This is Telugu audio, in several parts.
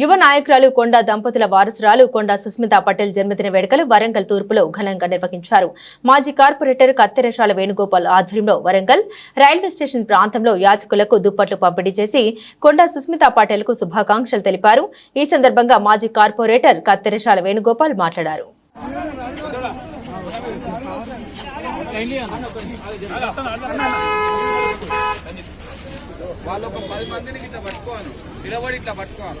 యువ నాయకురాలు కొండా దంపతుల వారసురాలు కొండా సుస్మితా పటేల్ జన్మదిన వేడుకలు వరంగల్ తూర్పులో ఘనంగా నిర్వహించారు. మాజీ కార్పొరేటర్ కత్తెరశాల వేణుగోపాల్ ఆధ్వర్యంలో వరంగల్ రైల్వే స్టేషన్ ప్రాంతంలో యాచకులకు దుప్పట్లు పంపిణీ చేసి కొండా సుస్మితా పటేల్కు శుభాకాంక్షలు తెలిపారు. ఈ సందర్భంగా మాజీ కార్పొరేటర్ కత్తెరశాల వేణుగోపాల్ మాట్లాడారు. వాళ్ళు ఒక పది మందిని ఇట్లా పట్టుకోవాలి. నిలబడి ఇట్లా పట్టుకోవాలి.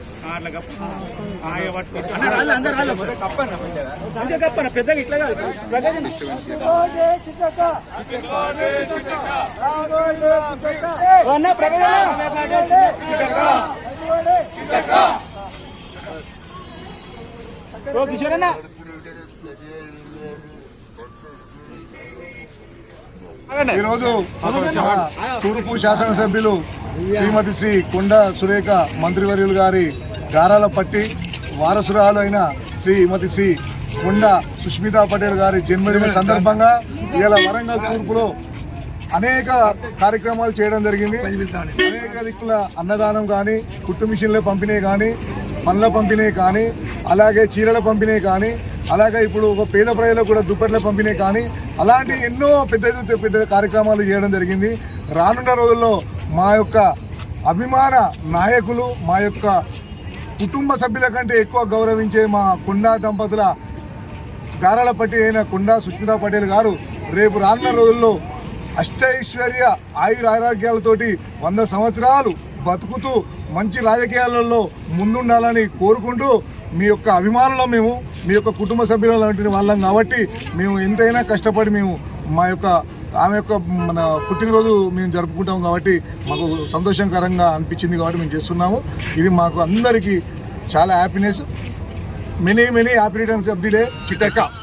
అట్లా వెడల్పు ఉండండి. పెద్దగా ఇట్లా కాదు ప్రగతి అన్న కిషోర్ అన్న ఈరోజు తూర్పు శాసనసభ్యులు శ్రీమతి శ్రీ కొండ సురేఖ మంత్రివర్యులు గారి గారాల పట్టి వారసురాలు అయిన శ్రీమతి శ్రీ కొండ సుష్మితా పటేల్ గారి జన్మదిన సందర్భంగా ఇలా వరంగల్ తూర్పులో అనేక కార్యక్రమాలు చేయడం జరిగింది. అనేక దిక్కుల అన్నదానం కానీ కుట్టు మిషన్ల పంపిణీ కానీ పండ్ల పంపిణీ కానీ అలాగే చీరల పంపిణీ కానీ అలాగే ఇప్పుడు ఒక పేద ప్రజలకు కూడా దుప్పట్ల పంపిణీ కానీ అలాంటి ఎన్నో పెద్ద పెద్ద కార్యక్రమాలు చేయడం జరిగింది. రానున్న రోజుల్లో మా యొక్క అభిమాన నాయకులు మా యొక్క కుటుంబ సభ్యుల కంటే ఎక్కువ గౌరవించే మా కొండా దంపతుల గారాలపట్టి అయిన కొండా సుష్మితా పటేల్ గారు రేపు రానున్న రోజుల్లో అష్టైశ్వర్య ఆయుర ఆరోగ్యాలతోటి వంద సంవత్సరాలు బతుకుతూ మంచి రాజకీయాలలో ముందుండాలని కోరుకుంటూ మీ యొక్క అభిమానులు మేము మీ యొక్క కుటుంబ సభ్యుల లాంటి వాళ్ళం కాబట్టి మేము ఎంతైనా కష్టపడి మేము మా యొక్క ఆమె యొక్క మన పుట్టినరోజు మేము జరుపుకుంటాం కాబట్టి మాకు సంతోషకరంగా అనిపించింది కాబట్టి మేము చేస్తున్నాము. ఇది మాకు అందరికీ చాలా happiness. Many many happy returns of the day Chittakka